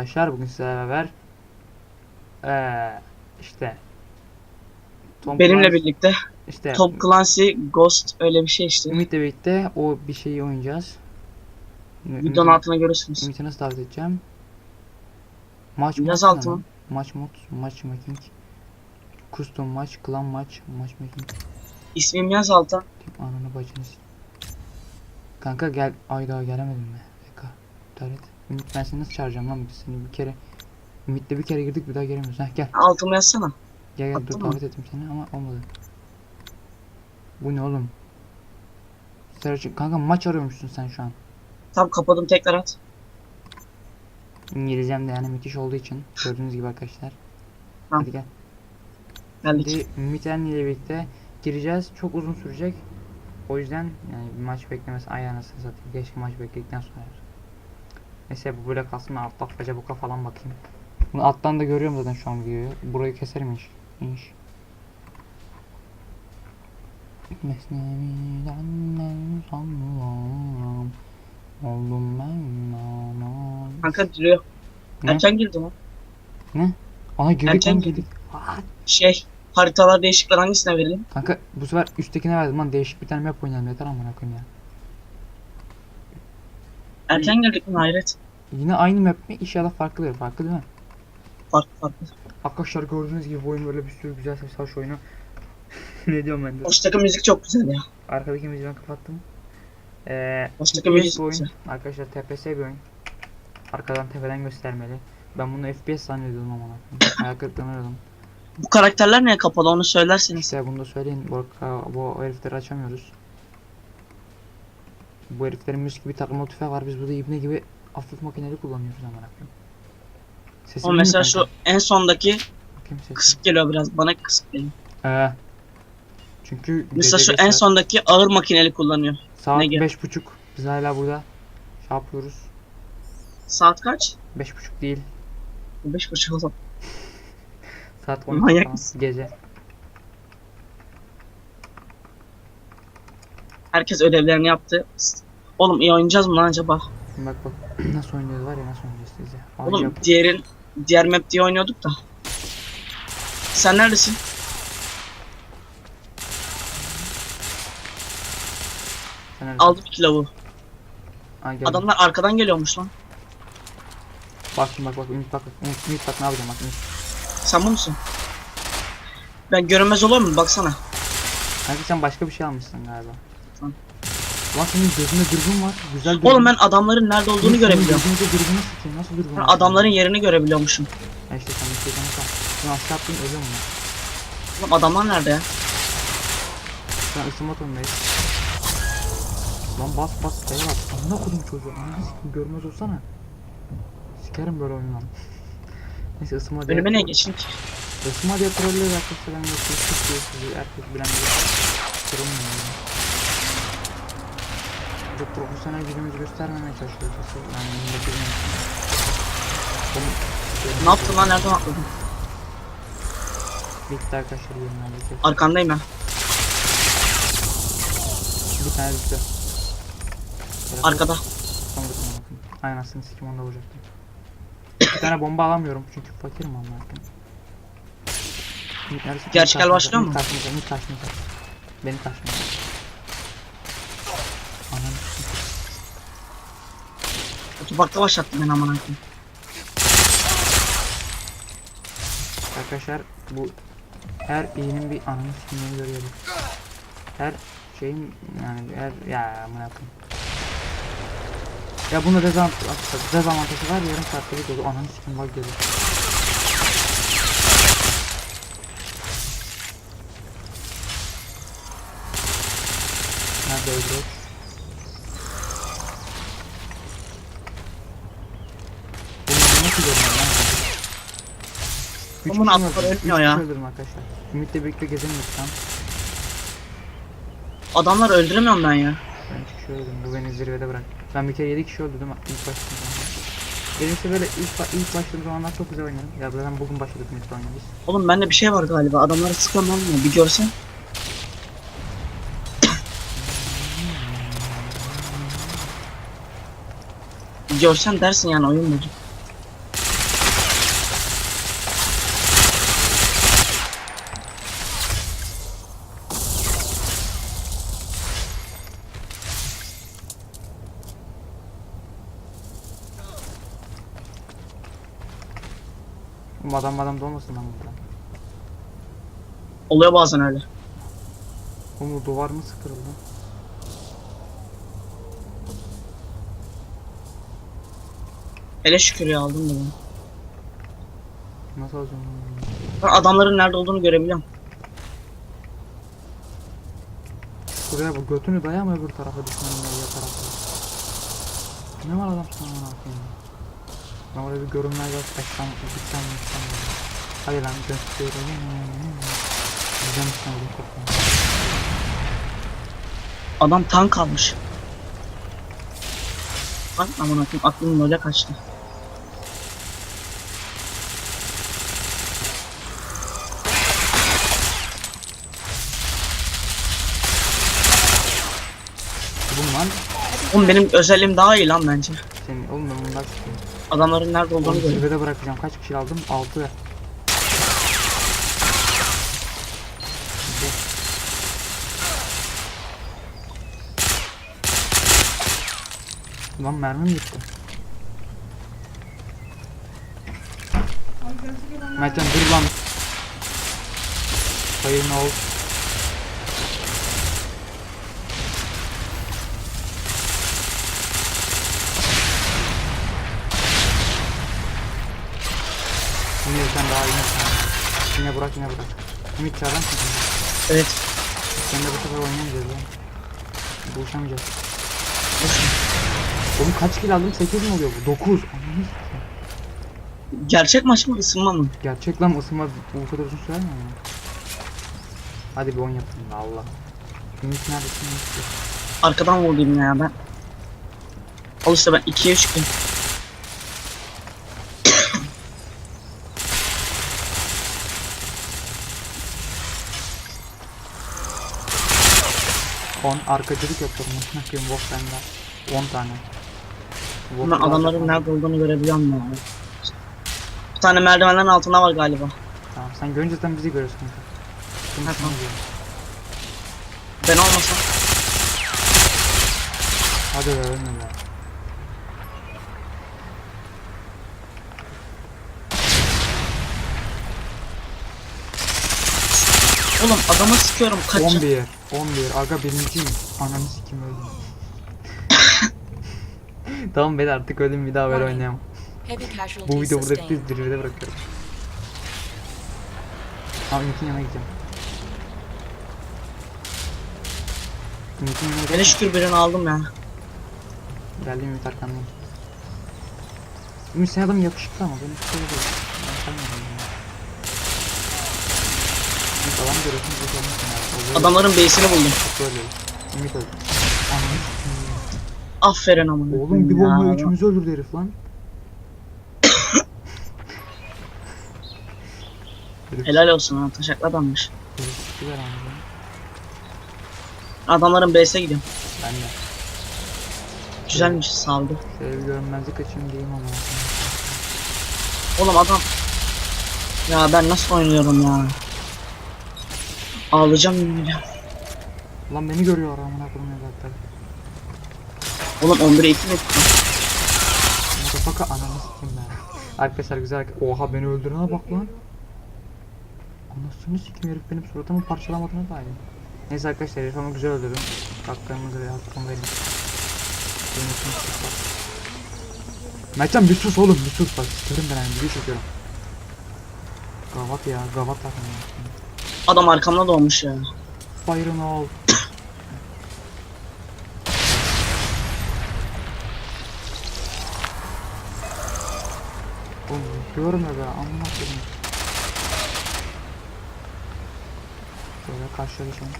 arkadaşlar. Bugün sizlerle beraber eee işte Tom Benimle Clancy- birlikte işte Tom Clancy Ghost öyle bir şey işte. Ümit'le birlikte o bir şeyi oynayacağız. Videonun altına görürsünüz. Ümit'i nasıl davet edeceğim? Maç ne altına. lan? Maç mod, matchmaking. Custom maç, clan maç, matchmaking. İsmim yaz alta. Ananı bacını s- Kanka gel. Ay daha gelemedim mi? Eka. İptal et. Ümit ben seni nasıl çağıracağım lan? Seni bir kere Ümit'le bir kere girdik bir daha gelemiyoruz. Heh gel. Altıma yazsana. Gel gel dur davet ettim seni ama olmadı. Bu ne oğlum? Serçin kanka maç arıyormuşsun sen şu an. Tam kapadım tekrar at. İngilizcem de yani müthiş olduğu için gördüğünüz gibi arkadaşlar. Tamam. Hadi gel. Geldik. Şimdi Ümit Enli ile birlikte gireceğiz. Çok uzun sürecek. O yüzden yani bir maç beklemesi ay anasını satayım. Keşke maç bekledikten sonra. Neyse bu böyle kalsın ben altta Facebook'a falan bakayım. Bunu alttan da görüyorum zaten şu an videoyu. Burayı keserim inş. İnş. Mesnevi'den sanmam. Oldum ben aman. Kanka duruyor. Ne? Erken girdi lan. Ana girdik Erken lan girdik. Şey haritalar değişikler hangisine verelim? Kanka bu sefer üsttekine verdim lan değişik bir tane map oynayalım yeter amına koyayım ya. Erken girdik mi hayret. Yine aynı map mi? İnşallah farklı farklı değil mi? Farklı farklı. Arkadaşlar gördüğünüz gibi bu oyun böyle bir sürü güzel hoş oyunu. ne diyorum ben de. Baştaki müzik çok güzel ya. Arkadaki müziği ben kapattım. Ee, Baştaki müzik bir oyun. güzel. Arkadaşlar TPS bir oyun. Arkadan tepeden göstermeli. Ben bunu FPS zannediyordum ama. Hayal kırıklığına uğradım. Bu karakterler niye kapalı onu söylerseniz. İşte bunu da söyleyin. Bu, bu herifleri açamıyoruz. Bu heriflerin müzik gibi takılma tüfeği var. Biz burada ibne gibi hafif makineli kullanıyoruz amına koyayım. Sesi O mesela şu en sondaki Bakayım kısık geliyor biraz. Bana kısık geliyor. Ee, çünkü Mesela şu en saat- sondaki ağır makineli kullanıyor. saat ne gel- beş buçuk. Biz hala burada şey yapıyoruz. Saat kaç? Beş buçuk değil. Beş buçuk oldu. Saat 12 Manyak falan. mısın? Gece. Herkes ödevlerini yaptı. Oğlum iyi oynayacağız mı lan acaba? Bak bak nasıl oynuyoruz var ya nasıl oynayacağız size. Ay Oğlum yap- diğerin diğer map diye oynuyorduk da. Sen neredesin? sen nerede? Aldım iki lavuğu. Ay, geldim. Adamlar arkadan geliyormuş lan. Bak şimdi bak bak Ümit bak bak Ümit, Ümit bak ne yapacağım bak Ümit. Sen bu musun? Ben görünmez olur mu? Baksana. Kanka sen başka bir şey almışsın galiba. Lan senin gözünde dürbün var. Güzel dürbün. Oğlum ben adamların nerede olduğunu görebiliyorum. Gözünde dürbünü sikeyim. Nasıl dürbün? Ben var adamların senin? yerini görebiliyormuşum. Ya işte sen bir şeyden. Sen aşağı attın ölüyor mu? Oğlum adamlar nerede ya? Sen ısınma tonundayız. Lan bas bas şeye bas. Amına kodum çocuğu. Ananı sikim görmez olsana. Sikerim böyle oyunu lan. Neyse ısınma diye. Önüme ne geçin ki? Isınma diye trollüyor. Ben yoksa sıkıyor sizi. Herkes bilen biri. Kırılmıyor yani. Çok profesyonel gücümüzü göstermemeye çalışıyoruz. Yani millet bilmiyor. Oğlum, Ne yaptın lan? Nereden atladın? Bitti arkadaşlar yayınlar. Arkandayım ben. Bir tane bitti. Arkada. Aynen aslında sikim onu da vuracaktım. Bir tane bomba alamıyorum çünkü fakirim ama. Ümit neredesin? Gerçek el Ümit başlıyor mu? Ümit karşımıza. Beni karşımıza. Otoparkta başlattım ben aman akım. Arkadaşlar bu her iyinin bir ananı sikimini görüyorum. Her şeyin yani her ya amına koyayım. Ya bunda dezavantajı, dezavantajı var yarım saatte bir dolu ananı sikim bak geliyor. Nerede öldürüyor? Bunu nasıl görüyorum lan? Üç Aman kişi mi atlar öldürdüm? ölmüyor Üç ya. kişi öldürdüm arkadaşlar. Ümit'le birlikte gezemiyoruz an. Adamlar öldüremiyorum ben ya. Ben üç kişi öldürdüm. Bu beni zirvede bırak. Ben bir kere yedi kişi öldürdüm ilk başladığım zaman. Birincisi böyle ilk, ba- ilk başladığım zamanlar çok güzel oynadım. Ya zaten bugün başladık Ümit'le oynamayı. Oğlum bende bir şey var galiba. Adamları sıkıyorum olmuyor. Bir görsen. Bir görsen dersin yani oyun bozuk. Bu adam adam da olmasın lan burada. Oluyor bazen öyle. Oğlum duvar mı sıkırıldı? Hele şükür ya aldım bunu. Nasıl alacağım bunu? Ben adamların nerede olduğunu görebiliyorum. Şuraya bu götünü dayama öbür tarafa düşmanın ya tarafa. Ne var adam sana ne yapayım? Ben oraya bir görünmez yok. Kaçsam, gitsem, gitsem. Hadi lan gösteriyorum. Güzel oğlum korkma. Adam tank almış. Bak aman akım aklım öyle kaçtı. Lan Oğlum benim özelliğim daha iyi lan bence. senin oğlum ben bundan çıkayım. Adamların nerede olduğunu Oğlum görüyorum. zirvede bırakacağım. Kaç kişi aldım? 6. Lan mermim gitti. Mertcan dur lan. Hayır ne oldu? Yine sen daha yine sen. Yine bırak yine bırak. Ümit çağıran mısın? Evet. Sen de bu sefer oynayamayacağız ya. Buluşamayacağız. Oğlum kaç kill aldım? 8 mi oluyor bu? 9. Ananı sikeyim. Gerçek maç mı ısınma mı? Gerçek lan ısınma bu kadar uzun sürer mi ya? Hadi bir oyun yapalım da Allah. Ümit neredesin Ümit? Arkadan vurdum ya ben. Al işte ben ikiye çıktım. On arkacılık yapıyorum. Yapayım bok bende. 10 tane. Daha adamların çok- nerede olduğunu görebiliyorum ya. Bir tane merdivenlerin altında var galiba. Tamam sen görünce zaten bizi görüyorsun. Sıkıntı Ha, tamam. Ben olmasam. Hadi be ölme be. Oğlum adamı sıkıyorum kaç. 11. 11. Aga birinciyim. Ananı sikim öldüm. tamam ben artık öldüm bir daha böyle oynayamam. Bu video burada bitti. Zirvede bırakıyorum. Tamam Ümit'in yanına gideceğim. Ümit'in yanına gideceğim. şükür birini aldım ya. Geldim Ümit arkandayım. Ümit sen adam yakışıklı ama benim hiç değil. Ben sanmıyorum ya. Ümit adam şey Adamların base'ini buldum. Böyle. Ümit öldü. Aferin amına. Oğlum bir bomba üçümüzü öldürdü herif lan. Helal olsun ha taşaklı adammış. Adamların base'e gidiyorum. Ben de. Güzelmiş saldı. Şöyle bir görünmezlik açayım diyeyim ama. Oğlum adam. Ya ben nasıl oynuyorum ya. Ağlayacağım yemin. Lan beni görüyor amına koyayım zaten. Oğlum 11'e 2 metre. Motherfucker ananı sikeyim ben. Arkadaşlar güzel. Oha beni öldürene bak lan. Anasını sikeyim herif benim suratımı parçalamadığına dair. Neyse arkadaşlar herif ama güzel öldürdüm. Haklarımızı ve hakkımı verin. Mertcan bir sus oğlum bir sus bak. Sikerim ben hani video çekiyorum. Gavat ya gavat ya. Adam arkamda doğmuş ya. Fire all. Oğlum görme be koyayım. Böyle karşılaşalım.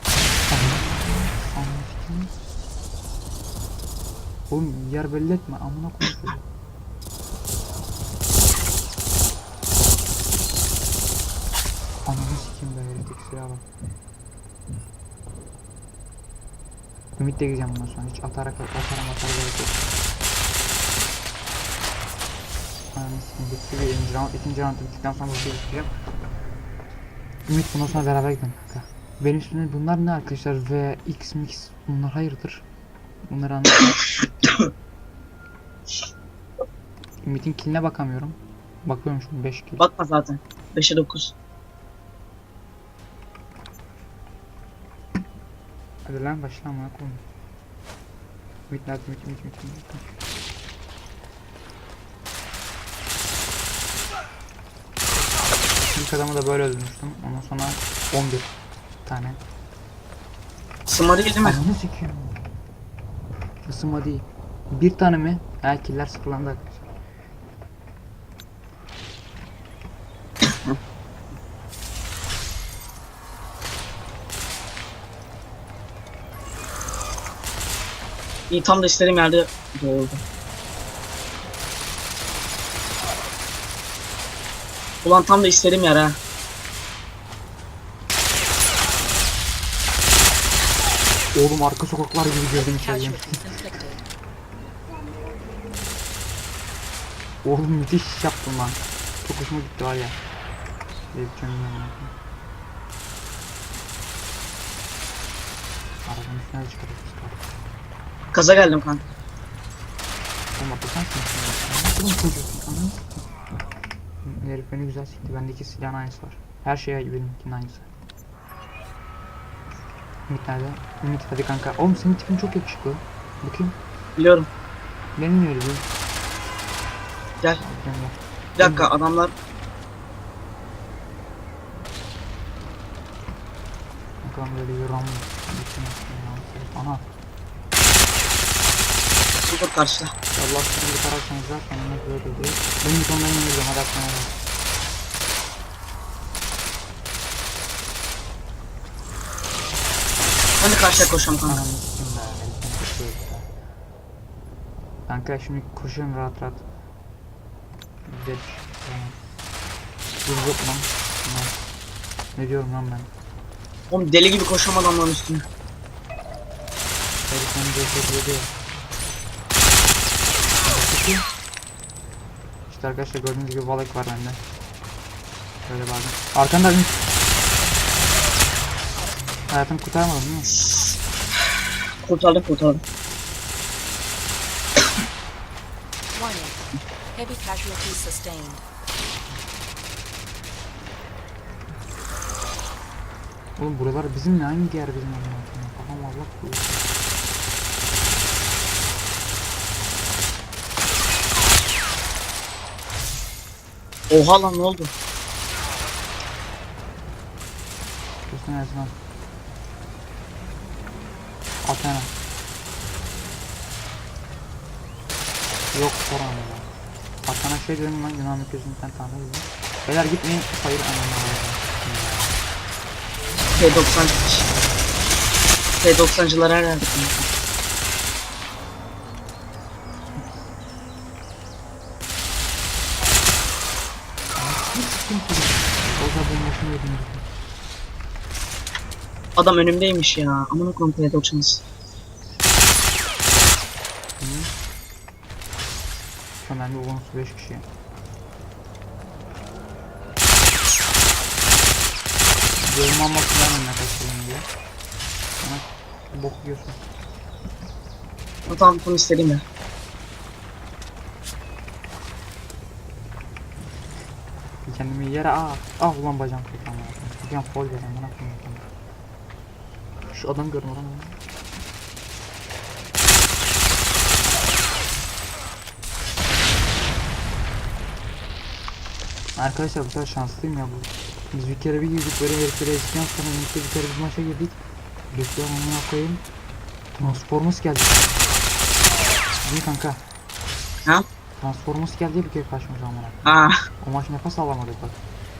Sikeyim. Oğlum yer belli etme amına koyayım. çocuğu. Ananı sikeyim be herif silahı bak. Ümit de gideceğim bundan sonra. Hiç atarak atarım atar gerek yok. Sikeyim bitti bir ikinci round, ikinci round bittikten sonra bir şey yapacağım. Ümit bundan sonra beraber gidelim kanka. Benim üstümde bunlar ne arkadaşlar? V, X, Mix bunlar hayırdır? Bunları anlatayım. Ümit'in killine bakamıyorum. Bakıyorum şimdi 5 kill. Bakma zaten. 5'e 9. Hadi lan başla amına koyayım. Mit mit mit mit mit mit. İlk adamı da böyle öldürmüştüm. Ondan sonra 11 tane. Smarı yedi mi? Ananı sikeyim. Isınma değil. Bir tane mi? Ha killer sıfırlandı İyi tam da istediğim yerde doğurdu. Ulan tam da istediğim yer ha. Oğlum arka sokaklar gibi. Casualties inflicted. Oğlum müthiş iş yaptın lan. Çok hoşuma gitti var ya. Koyayım. Arabanın üstüne de çıkarız Kaza geldim kanka. Oğlum çocuğsun anladın mı? Herif beni güzel sikti. Bendeki silahın aynısı var. Her şey benimkinin aynısı. Ümit nerede? Ümit hadi kanka. Oğlum senin tipin çok yakışıklı. Bakayım. Biliyorum. Benim öyle bir. Gel. Gel. Bir dakika adamlar Bakalım böyle bir ram. Ana. Sıfır karşıda. Allah sizi bir kararsanız zaten onu böyle diyor. Benim sonuna iniriyorum hadi akşama bak. Ben de karşıya koşuyorum kanka. Kanka şimdi koşuyorum rahat rahat. Güzel. Dur yok lan. Lan. Ne diyorum lan ben? Oğlum deli gibi koşuyorum adamların üstüne. Herif beni gösteriyordu ya. İşte arkadaşlar gördüğünüz gibi balık var bende. Böyle bazen. Arkanda bir... Hayatını kurtarmadım değil mi? Kurtardık kurtardık. Warning. Heavy casualties sustained. Oğlum buralar bizim ne? Hangi yer bizim? Kafam Allah korusun. Oha lan ne oldu? Kesin Ersin At hemen. Yok soran ya. Atana şey diyorum lan Yunan gözünden tanrı gibi. Beyler gitmeyin. Hayır anam T90 T90'cılar her yerde. Orada benim başıma yedim. Adam önümdeymiş ya. Amına koyayım T90'ız. Şu an bende bonus 5 kişi. Bölüm almak için ne kaçırayım diye. Sana bok yiyorsun. O tamam bunu istediğim yer. Kendimi yere ah ah ulan bacağım çok ama. Bacağım fol ver amına koyayım. Şu adam görün lan. Arkadaşlar bu sefer şanslıyım ya bu. Biz bir kere bir girdik böyle herifleri ezdikten sonra birlikte bir kere bir maça girdik. Lütfen amına koyayım. Transformers geldi. İyi kanka. Ha? Transformers geldi bir kere karşımıza amına. Aa, O maç nefes alamadık bak.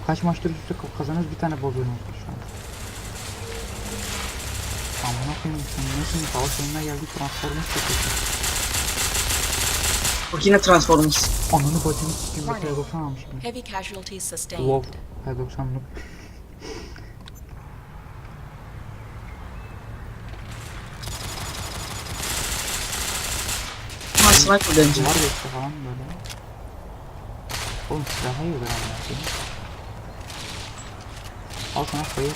Kaç maçtır üst üste ka- kazanıyoruz bir tane bozuyoruz şu an. Nesin? Savaş oyununa geldik Transformers çekiyorsun. bak yine Transformers. Ananı bacını sikeyim bir kere 90 almışım. Heavy casualties sustained. Wow. Her 90'lık. Ama sniper deneyeceğim. Var geçti falan böyle. Oğlum silahı yiyor ben. Al sana sayı.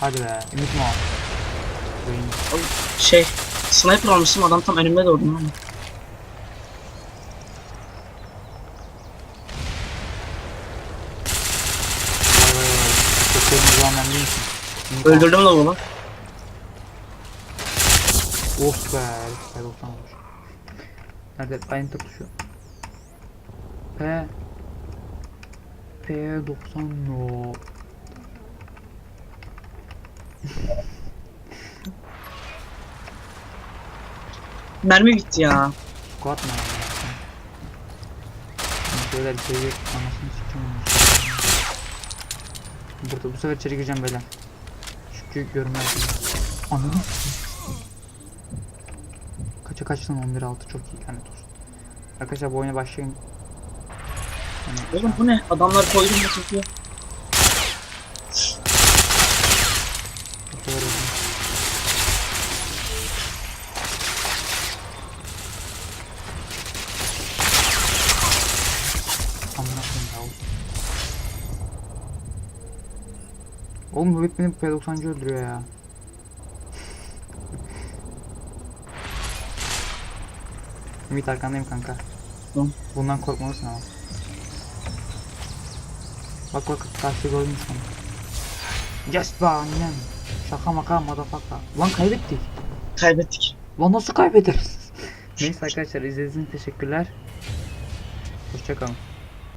Hadi be. Ümit mi al? Şey, sniper almıştım adam tam önümde doğdu lan. Öldürdüm lan bunu. Of be, herifler olsan olmuş. Nerede? Aynı tutuşuyor. P P90 no. Mermi bitti ya. Squat mı yani? Şöyle bir şey yok. Anasını sikeyim. Burada bu sefer içeri gireceğim böyle. Çünkü görünmez. Ananı. Kaça kaçtın 11-6 çok iyi lanet olsun. Arkadaşlar bu oyuna başlayın. Yani, Oğlum bu ne? Adamlar koydu mu çekiyor. Oğlum bu beni P90'cı öldürüyor ya. Ümit arkandayım kanka. Tamam. Bundan korkmalısın ama. Bak bak karşı gördün mü sana? Yes be annem. Şaka maka motherfucker. Lan kaybettik. Kaybettik. Lan nasıl kaybederiz? Neyse arkadaşlar izlediğiniz için teşekkürler. Hoşçakalın.